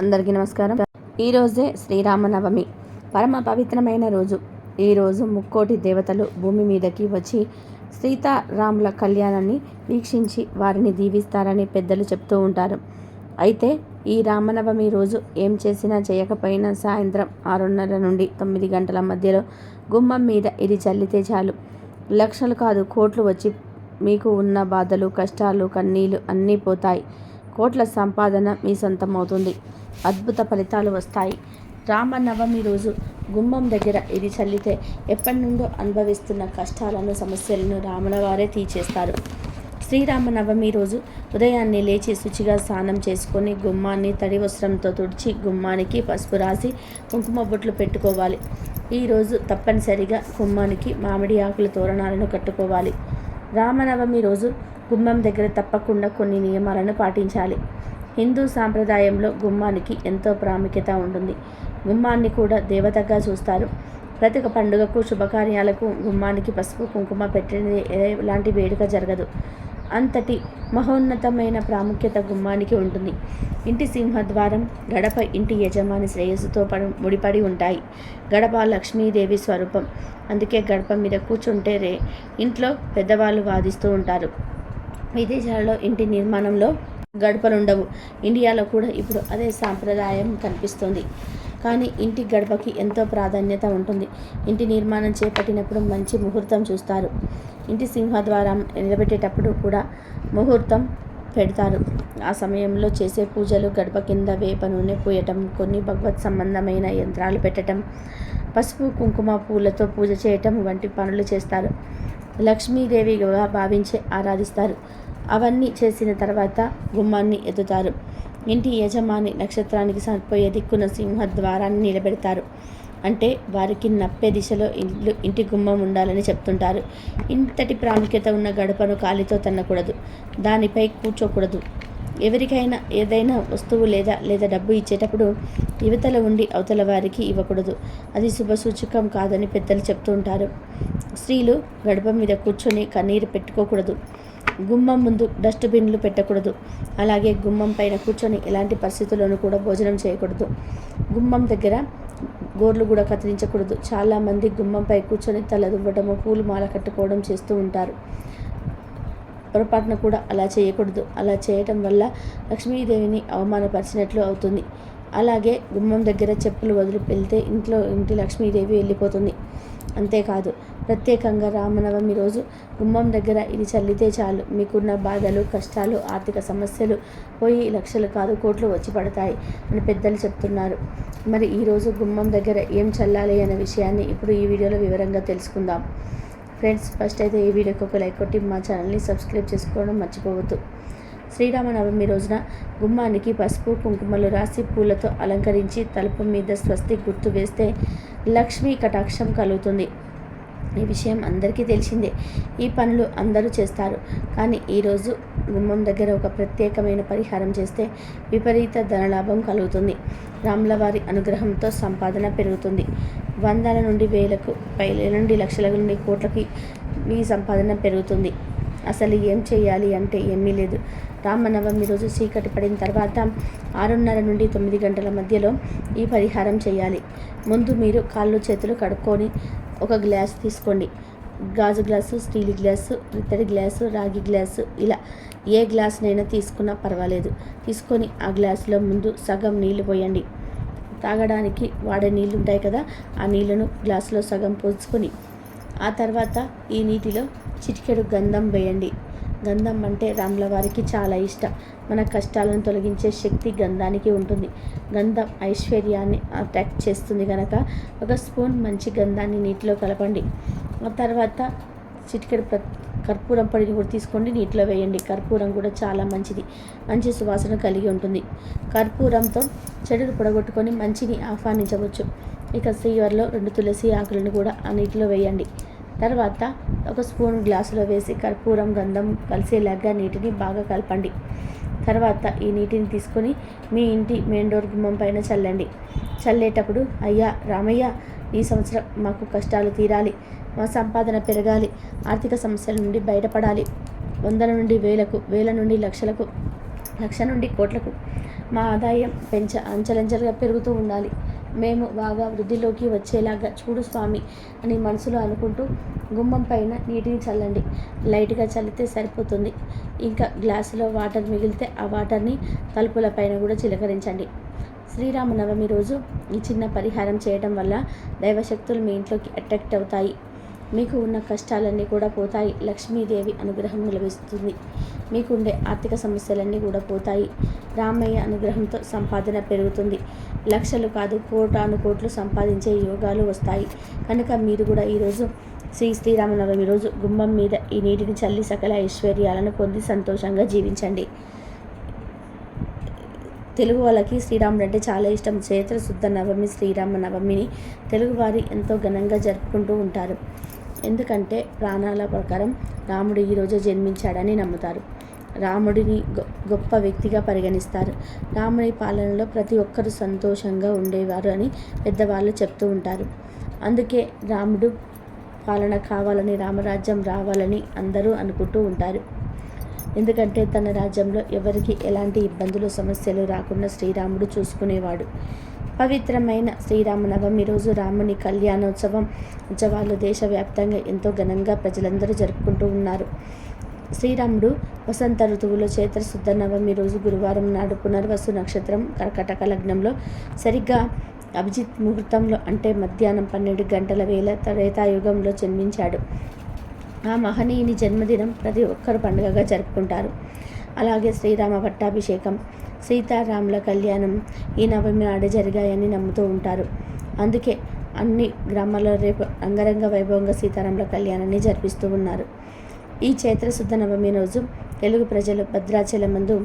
అందరికీ నమస్కారం. ఈరోజే శ్రీరామనవమి. పరమ పవిత్రమైన రోజు. ఈరోజు ముక్కోటి దేవతలు భూమి మీదకి వచ్చి సీతారాముల కళ్యాణాన్ని వీక్షించి వారిని దీవిస్తారని పెద్దలు చెప్తూ ఉంటారు. అయితే ఈ రామనవమి రోజు ఏం చేసినా చేయకపోయినా సాయంత్రం ఆరున్నర నుండి తొమ్మిది గంటల మధ్యలో గుమ్మం మీద ఇది చల్లితే చాలు. లక్షలు కాదు కోట్లు వచ్చి మీకు ఉన్న బాధలు కష్టాలు కన్నీళ్ళు అన్నీ పోతాయి. కోట్ల సంపాదన మీ సొంతమవుతుంది. అద్భుత ఫలితాలు వస్తాయి. రామనవమి రోజు గుమ్మం దగ్గర ఇది చల్లితే ఎప్పటి నుండో అనుభవిస్తున్న కష్టాలను సమస్యలను రాముల వారే తీచేస్తారు శ్రీరామనవమి రోజు ఉదయాన్నే లేచి శుచిగా స్నానం చేసుకొని గుమ్మాన్ని తడి వస్త్రంతో తుడిచి గుమ్మానికి పసుపు రాసి కుంకుమ బొట్లు పెట్టుకోవాలి. ఈరోజు తప్పనిసరిగా గుమ్మానికి మామిడి ఆకుల తోరణాలను కట్టుకోవాలి. రామనవమి రోజు గుమ్మం దగ్గర తప్పకుండా కొన్ని నియమాలను పాటించాలి. హిందూ సాంప్రదాయంలో గుమ్మానికి ఎంతో ప్రాముఖ్యత ఉంటుంది. గుమ్మాన్ని కూడా దేవతగా చూస్తారు. ప్రతి ఒక్క పండుగకు శుభకార్యాలకు గుమ్మానికి పసుపు కుంకుమ పెట్టినది ఎలాంటి వేడుక జరగదు. అంతటి మహోన్నతమైన ప్రాముఖ్యత గుమ్మానికి ఉంటుంది. ఇంటి సింహద్వారం గడప ఇంటి యజమాని శ్రేయస్సుతో పడి ముడిపడి ఉంటాయి. గడప లక్ష్మీదేవి స్వరూపం. అందుకే గడప మీద కూర్చుంటే రే ఇంట్లో పెద్దవాళ్ళు వాదిస్తూ ఉంటారు. విదేశాలలో ఇంటి నిర్మాణంలో గడపలుండవు. ఇండియాలో కూడా ఇప్పుడు అదే సాంప్రదాయం కనిపిస్తుంది. కానీ ఇంటి గడపకి ఎంతో ప్రాధాన్యత ఉంటుంది. ఇంటి నిర్మాణం చేపట్టినప్పుడు మంచి ముహూర్తం చూస్తారు. ఇంటి సింహద్వారం నిలబెట్టేటప్పుడు కూడా ముహూర్తం పెడతారు. ఆ సమయంలో చేసే పూజలు గడప కింద వేప నూనె పూయటం కొన్ని భగవత్ సంబంధమైన యంత్రాలు పెట్టడం పసుపు కుంకుమ పూలతో పూజ చేయటం వంటి పనులు చేస్తారు. లక్ష్మీదేవిగా భావించి ఆరాధిస్తారు. అవన్నీ చేసిన తర్వాత గుమ్మాన్ని ఎత్తుతారు. ఇంటి యజమాని నక్షత్రానికి సరిపోయే దిక్కున సింహ ద్వారాన్ని నిలబెడతారు. అంటే వారికి నప్పే దిశలో ఇల్లు ఇంటి గుమ్మం ఉండాలని చెప్తుంటారు. ఇంతటి ప్రాముఖ్యత ఉన్న గడపను కాలితో తన్నకూడదు. దానిపై కూర్చోకూడదు. ఎవరికైనా ఏదైనా వస్తువు లేదా లేదా డబ్బు ఇచ్చేటప్పుడు యువతల ఉండి అవతల వారికి ఇవ్వకూడదు. అది శుభసూచకం కాదని పెద్దలు చెప్తుంటారు. స్త్రీలు గడప మీద కూర్చొని కన్నీరు పెట్టుకోకూడదు. గుమ్మం ముందు డస్ట్బిన్లు పెట్టకూడదు. అలాగే గుమ్మం పైన కూర్చొని ఎలాంటి పరిస్థితుల్లోనూ కూడా భోజనం చేయకూడదు. గుమ్మం దగ్గర గోర్లు కూడా కత్తిరించకూడదు. చాలామంది గుమ్మంపై కూర్చొని తలదువ్వడము పూలు మాల కట్టుకోవడం చేస్తూ ఉంటారు. పొరపాటున కూడా అలా చేయకూడదు. అలా చేయటం వల్ల లక్ష్మీదేవిని అవమానపరిచినట్లు అవుతుంది. అలాగే గుమ్మం దగ్గర చెప్పులు వదిలి వెళ్తే ఇంట్లో ఇంటి లక్ష్మీదేవి వెళ్ళిపోతుంది. అంతేకాదు ప్రత్యేకంగా రామనవమి రోజు గుమ్మం దగ్గర ఇది చల్లితే చాలు. మీకున్న బాధలు కష్టాలు ఆర్థిక సమస్యలు పోయి లక్షలు కాదు కోట్లు వచ్చి పడతాయి అని పెద్దలు చెప్తున్నారు. మరి ఈరోజు గుమ్మం దగ్గర ఏం చల్లాలి అనే విషయాన్ని ఇప్పుడు ఈ వీడియోలో వివరంగా తెలుసుకుందాం. ఫ్రెండ్స్ ఫస్ట్ అయితే ఈ వీడియోకి ఒక లైక్ కొట్టి మా ఛానల్ని సబ్స్క్రైబ్ చేసుకోవడం మర్చిపోవద్దు. శ్రీరామనవమి రోజున గుమ్మానికి పసుపు కుంకుమలు రాసి పూలతో అలంకరించి తలుపు మీద స్వస్తి గుర్తు వేస్తే లక్ష్మీ కటాక్షం కలుగుతుంది. ఈ విషయం అందరికీ తెలిసిందే. ఈ పనులు అందరూ చేస్తారు. కానీ ఈరోజు గుమ్మం దగ్గర ఒక ప్రత్యేకమైన పరిహారం చేస్తే విపరీత ధనలాభం కలుగుతుంది. రాములవారి అనుగ్రహంతో సంపాదన పెరుగుతుంది. వందల నుండి వేలకు పై నుండి లక్షల నుండి కోట్లకి మీ సంపాదన పెరుగుతుంది. అసలు ఏం చేయాలి అంటే ఏమీ లేదు. రామనవమి రోజు చీకటి పడిన తర్వాత ఆరున్నర నుండి తొమ్మిది గంటల మధ్యలో ఈ పరిహారం చేయాలి. ముందు మీరు కాళ్ళు చేతులు కడుక్కొని ఒక గ్లాస్ తీసుకోండి. గాజు గ్లాసు స్టీల్ గ్లాసు ఇత్తడి గ్లాసు రాగి గ్లాసు ఇలా ఏ గ్లాస్నైనా తీసుకున్నా పర్వాలేదు. తీసుకొని ఆ గ్లాసులో ముందు సగం నీళ్ళు పోయండి. తాగడానికి వాడే నీళ్ళు ఉంటాయి కదా ఆ నీళ్ళను గ్లాసులో సగం పోసుకొని ఆ తర్వాత ఈ నీటిలో చిటికెడు గంధం వేయండి. గంధం అంటే రాముల వారికి చాలా ఇష్టం. మన కష్టాలను తొలగించే శక్తి గంధానికి ఉంటుంది. గంధం ఐశ్వర్యాన్ని అట్రాక్ట్ చేస్తుంది కనుక ఒక స్పూన్ మంచి గంధాన్ని నీటిలో కలపండి. ఆ తర్వాత చిటికెడు ప్ర కర్పూరం పొడిని కూడా తీసుకోండి నీటిలో వేయండి. కర్పూరం కూడా చాలా మంచిది. మంచి సువాసన కలిగి ఉంటుంది. కర్పూరంతో చెడును పొడగొట్టుకొని మంచిని ఆహ్వానించవచ్చు. ఇక సీవర్లో రెండు తులసి ఆకులను కూడా ఆ నీటిలో వేయండి. తర్వాత ఒక స్పూన్ గ్లాసులో వేసి కర్పూరం గంధం కలిసేలాగా నీటిని బాగా కలపండి. తర్వాత ఈ నీటిని తీసుకొని మీ ఇంటి మెయిన్ డోర్ గుమ్మం పైన చల్లండి. చల్లేటప్పుడు అయ్యా రామయ్య ఈ సంవత్సరం మాకు కష్టాలు తీరాలి. మా సంపాదన పెరగాలి. ఆర్థిక సమస్యల నుండి బయటపడాలి. వందల నుండి వేలకు వేల నుండి లక్షలకు లక్ష నుండి కోట్లకు మా ఆదాయం పెంచ అంచెలంచెలుగా పెరుగుతూ ఉండాలి. మేము బాగా వృద్ధిలోకి వచ్చేలాగా చూడు స్వామి అని మనసులో అనుకుంటూ గుమ్మం పైన నీటిని చల్లండి. లైట్గా చల్లితే సరిపోతుంది. ఇంకా గ్లాసులో వాటర్ మిగిలితే ఆ వాటర్ని తలుపుల పైన కూడా చిలకరించండి. శ్రీరామనవమి రోజు ఈ చిన్న పరిహారం చేయడం వల్ల దైవశక్తులు మీ ఇంట్లోకి అట్రాక్ట్ అవుతాయి. మీకు ఉన్న కష్టాలన్నీ కూడా పోతాయి. లక్ష్మీదేవి అనుగ్రహం నిలవిస్తుంది మీకుండే ఆర్థిక సమస్యలన్నీ కూడా పోతాయి. రామయ్య అనుగ్రహంతో సంపాదన పెరుగుతుంది. లక్షలు కాదు కోటాను కోట్లు సంపాదించే యోగాలు వస్తాయి. కనుక మీరు కూడా ఈరోజు శ్రీ శ్రీరామనవమి రోజు గుమ్మం మీద ఈ నీటిని చల్లి సకల ఐశ్వర్యాలను పొంది సంతోషంగా జీవించండి. తెలుగు వాళ్ళకి శ్రీరాముడు అంటే చాలా ఇష్టం. చైత్ర శుద్ధ నవమి శ్రీరామ నవమిని తెలుగువారి ఎంతో ఘనంగా జరుపుకుంటూ ఉంటారు. ఎందుకంటే ప్రాణాల ప్రకారం రాముడు ఈరోజు జన్మించాడని నమ్ముతారు. రాముడిని గొప్ప వ్యక్తిగా పరిగణిస్తారు. రాముడి పాలనలో ప్రతి ఒక్కరూ సంతోషంగా ఉండేవారు అని పెద్దవాళ్ళు చెప్తూ ఉంటారు. అందుకే రాముడు పాలన కావాలని రామరాజ్యం రావాలని అందరూ అనుకుంటూ ఉంటారు. ఎందుకంటే తన రాజ్యంలో ఎవరికి ఎలాంటి ఇబ్బందులు సమస్యలు రాకుండా శ్రీరాముడు చూసుకునేవాడు. పవిత్రమైన శ్రీరామనవమి రోజు రాముని కళ్యాణోత్సవం ఉత్సవాలు దేశవ్యాప్తంగా ఎంతో ఘనంగా ప్రజలందరూ జరుపుకుంటూ ఉన్నారు. శ్రీరాముడు వసంత ఋతువులో చైత్రశుద్ధ నవమి రోజు గురువారం నాడు పునర్వసు నక్షత్రం కర్కటక లగ్నంలో సరిగ్గా అభిజిత్ ముహూర్తంలో అంటే మధ్యాహ్నం పన్నెండు గంటల వేల త్రేతాయుగంలో జన్మించాడు. ఆ మహనీయుని జన్మదినం ప్రతి ఒక్కరు పండుగగా జరుపుకుంటారు. అలాగే శ్రీరామ పట్టాభిషేకం సీతారాముల కళ్యాణం ఈ నవమి నాడు జరిగాయని నమ్ముతూ ఉంటారు. అందుకే అన్ని గ్రామాల్లో రేపు అంగరంగ వైభవంగా సీతారాముల కళ్యాణాన్ని జరిపిస్తూ ఉన్నారు. ఈ చైత్రశుద్ధ నవమి రోజు తెలుగు ప్రజలు భద్రాచలం ముందు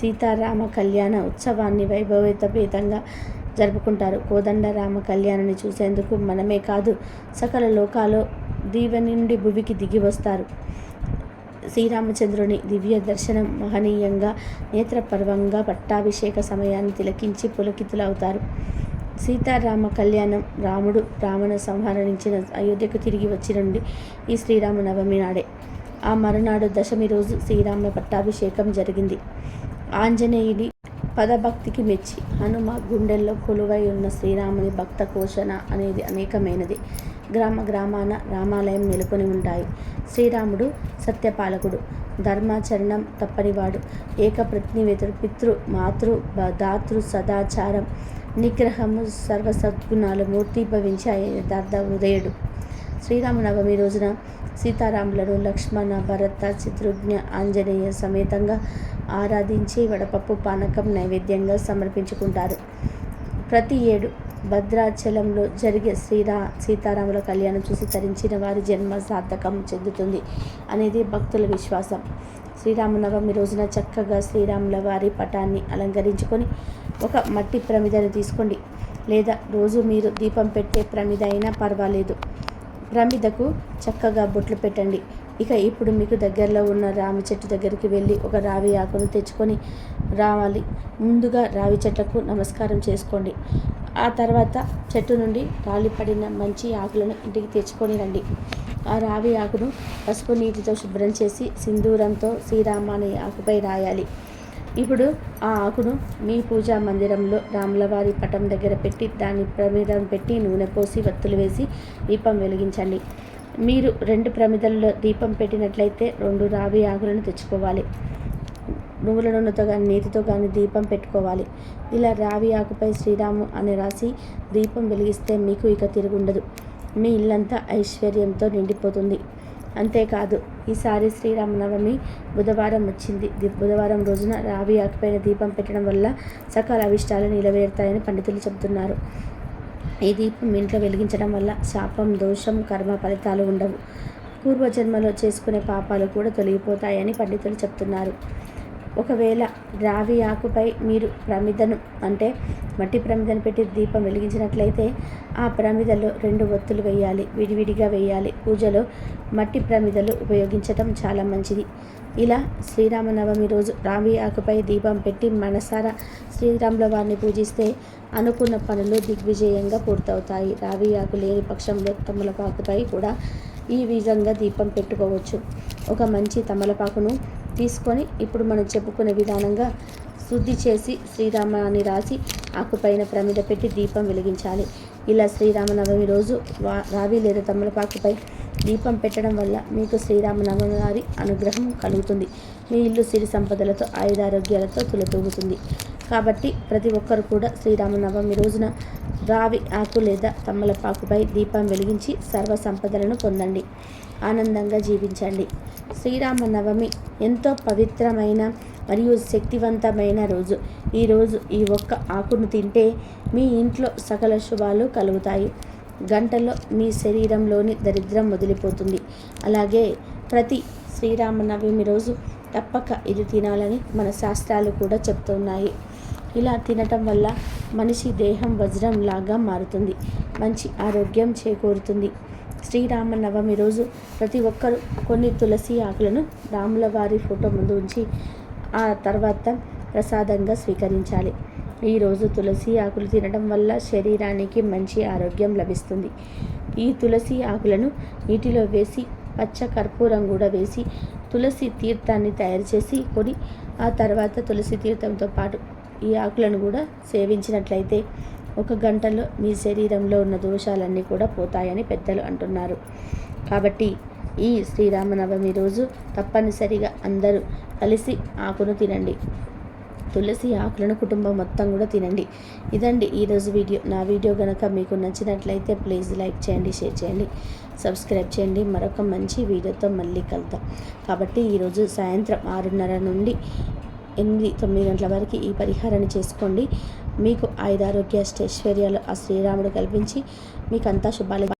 సీతారామ కళ్యాణ ఉత్సవాన్ని వైభవేతపేతంగా జరుపుకుంటారు. కోదండరామ కళ్యాణాన్ని చూసేందుకు మనమే కాదు సకల లోకాలు దీవెని నుండి భువికి దిగి వస్తారు. శ్రీరామచంద్రుని దివ్య దర్శనం మహనీయంగా నేత్రపర్వంగా పట్టాభిషేక సమయాన్ని తిలకించి పులకితులవుతారు. సీతారామ కళ్యాణం రాముడు రావణ సంహరించిన అయోధ్యకు తిరిగి వచ్చి నుండి ఈ శ్రీరామ నవమి నాడే. ఆ మరునాడు దశమి రోజు శ్రీరామ పట్టాభిషేకం జరిగింది. ఆంజనేయుడి పదభక్తికి మెచ్చి హనుమ గుండెల్లో కొలువై ఉన్న శ్రీరాముని భక్త పోషణ అనేది అనేకమైనది. గ్రామ గ్రామాన రామాలయం నెలకొని ఉంటాయి. శ్రీరాముడు సత్యపాలకుడు. ధర్మాచరణం తప్పనివాడు. ఏకప్రతినివేతుడు పితృ మాతృ దాతృ సదాచారం నిగ్రహము సర్వసద్గుణాలు మూర్తిభవించాయి యథార్థ ఉదయుడు. శ్రీరామనవమి రోజున సీతారాములను లక్ష్మణ భరత శత్రుఘ్న ఆంజనేయ సమేతంగా ఆరాధించి వడపప్పు పానకం నైవేద్యంగా సమర్పించుకుంటారు. ప్రతి ఏడు భద్రాచలంలో జరిగే శ్రీరా సీతారాముల కళ్యాణం చూసి తరించిన వారి జన్మ సార్థకం చెందుతుంది అనేది భక్తుల విశ్వాసం. శ్రీరామనవమి రోజున చక్కగా శ్రీరాముల వారి పటాన్ని అలంకరించుకొని ఒక మట్టి ప్రమిదను తీసుకోండి. లేదా రోజు మీరు దీపం పెట్టే ప్రమిద అయినా పర్వాలేదు. ప్రమిదకు చక్కగా బొట్లు పెట్టండి. ఇక ఇప్పుడు మీకు దగ్గరలో ఉన్న రావి చెట్టు దగ్గరికి వెళ్ళి ఒక రావి ఆకును తెచ్చుకొని రావాలి. ముందుగా రావి చెట్లకు నమస్కారం చేసుకోండి. ఆ తర్వాత చెట్టు నుండి రాలిపడిన మంచి ఆకులను ఇంటికి తెచ్చుకొని రండి. ఆ రావి ఆకును పసుపు నీటితో శుభ్రం చేసి సింధూరంతో శ్రీరామ అనే ఆకుపై రాయాలి. ఇప్పుడు ఆ ఆకును మీ పూజా మందిరంలో రాములవారి పటం దగ్గర పెట్టి దాని ప్రమిదం పెట్టి నూనె పోసి వత్తులు వేసి దీపం వెలిగించండి. మీరు రెండు ప్రమిదల్లో దీపం పెట్టినట్లయితే రెండు రావి ఆకులను తెచ్చుకోవాలి. నువ్వుల నూనెతో కానీ నీటితో కానీ దీపం పెట్టుకోవాలి. ఇలా రావి ఆకుపై శ్రీరాము అని రాసి దీపం వెలిగిస్తే మీకు ఇక తిరుగుండదు. మీ ఇల్లంతా ఐశ్వర్యంతో నిండిపోతుంది. అంతేకాదు ఈసారి శ్రీరామనవమి బుధవారం వచ్చింది. బుధవారం రోజున రావి ఆకుపైన దీపం పెట్టడం వల్ల సకాల అవిష్టాలు నిలవేరుతాయని పండితులు చెబుతున్నారు. ఈ దీపం ఇంట్లో వెలిగించడం వల్ల శాపం దోషం కర్మ ఫలితాలు ఉండవు. పూర్వజన్మలో చేసుకునే పాపాలు కూడా తొలగిపోతాయని పండితులు చెప్తున్నారు ఒకవేళ రావి ఆకుపై మీరు ప్రమిదను అంటే మట్టి ప్రమిదను పెట్టి దీపం వెలిగించినట్లయితే ఆ ప్రమిదలో రెండు ఒత్తులు వేయాలి విడివిడిగా వేయాలి. పూజలో మట్టి ప్రమిదలు ఉపయోగించటం చాలా మంచిది. ఇలా శ్రీరామనవమి రోజు రావి ఆకుపై దీపం పెట్టి మనసారా శ్రీరాముల వారిని పూజిస్తే అనుకున్న పనులు దిగ్విజయంగా పూర్తవుతాయి. రావి ఆకు లేని పక్షంలో తమలపాకుపై కూడా ఈ విధంగా దీపం పెట్టుకోవచ్చు. ఒక మంచి తమలపాకును తీసుకొని ఇప్పుడు మనం చెప్పుకునే విధానంగా శుద్ధి చేసి శ్రీరామాన్ని రాసి ఆకుపైన ప్రమిద పెట్టి దీపం వెలిగించాలి. ఇలా శ్రీరామనవమి రోజు వా రావి లేదా తమలపాకుపై దీపం పెట్టడం వల్ల మీకు శ్రీరామనవమి వారి అనుగ్రహం కలుగుతుంది. మీ ఇల్లు సిరి సంపదలతో ఆయుధారోగ్యాలతో తులతూగుతుంది. కాబట్టి ప్రతి ఒక్కరు కూడా శ్రీరామనవమి రోజున రావి ఆకు లేదా తమ్మలపాకుపై దీపం వెలిగించి సర్వ సంపదలను పొందండి. ఆనందంగా జీవించండి. శ్రీరామనవమి ఎంతో పవిత్రమైన మరియు శక్తివంతమైన రోజు. ఈరోజు ఈ ఒక్క ఆకును తింటే మీ ఇంట్లో సకల శుభాలు కలుగుతాయి. గంటలో మీ శరీరంలోని దరిద్రం వదిలిపోతుంది. అలాగే ప్రతి శ్రీరామనవమి రోజు తప్పక ఇది తినాలని మన శాస్త్రాలు కూడా చెప్తున్నాయి. ఇలా తినటం వల్ల మనిషి దేహం వజ్రంలాగా మారుతుంది. మంచి ఆరోగ్యం చేకూరుతుంది. శ్రీరామనవమి రోజు ప్రతి ఒక్కరూ కొన్ని తులసి ఆకులను రాముల వారి ఫోటో ముందు ఉంచి ఆ తర్వాత ప్రసాదంగా స్వీకరించాలి. ఈరోజు తులసి ఆకులు తినడం వల్ల శరీరానికి మంచి ఆరోగ్యం లభిస్తుంది. ఈ తులసి ఆకులను నీటిలో వేసి పచ్చ కర్పూరం కూడా వేసి తులసి తీర్థాన్ని తయారు చేసి కొని ఆ తర్వాత తులసి తీర్థంతో పాటు ఈ ఆకులను కూడా సేవించినట్లయితే ఒక గంటలో మీ శరీరంలో ఉన్న దోషాలన్నీ కూడా పోతాయని పెద్దలు అంటున్నారు. కాబట్టి ఈ శ్రీరామనవమి రోజు తప్పనిసరిగా అందరూ కలిసి ఆకును తినండి. తులసి ఆకులను కుటుంబం మొత్తం కూడా తినండి. ఇదండి ఈరోజు వీడియో. నా వీడియో కనుక మీకు నచ్చినట్లయితే ప్లీజ్ లైక్ చేయండి షేర్ చేయండి సబ్స్క్రైబ్ చేయండి. మరొక మంచి వీడియోతో మళ్ళీ కలుద్దాం. కాబట్టి ఈరోజు సాయంత్రం ఆరున్నర నుండి ఎనిమిది తొమ్మిది గంటల వరకు ఈ పరిహారాన్ని చేసుకోండి. మీకు ఐదారోగ్య ఐశ్వర్యాలు ఆ శ్రీరాముడు కల్పించి మీకు అంతా శుభాలు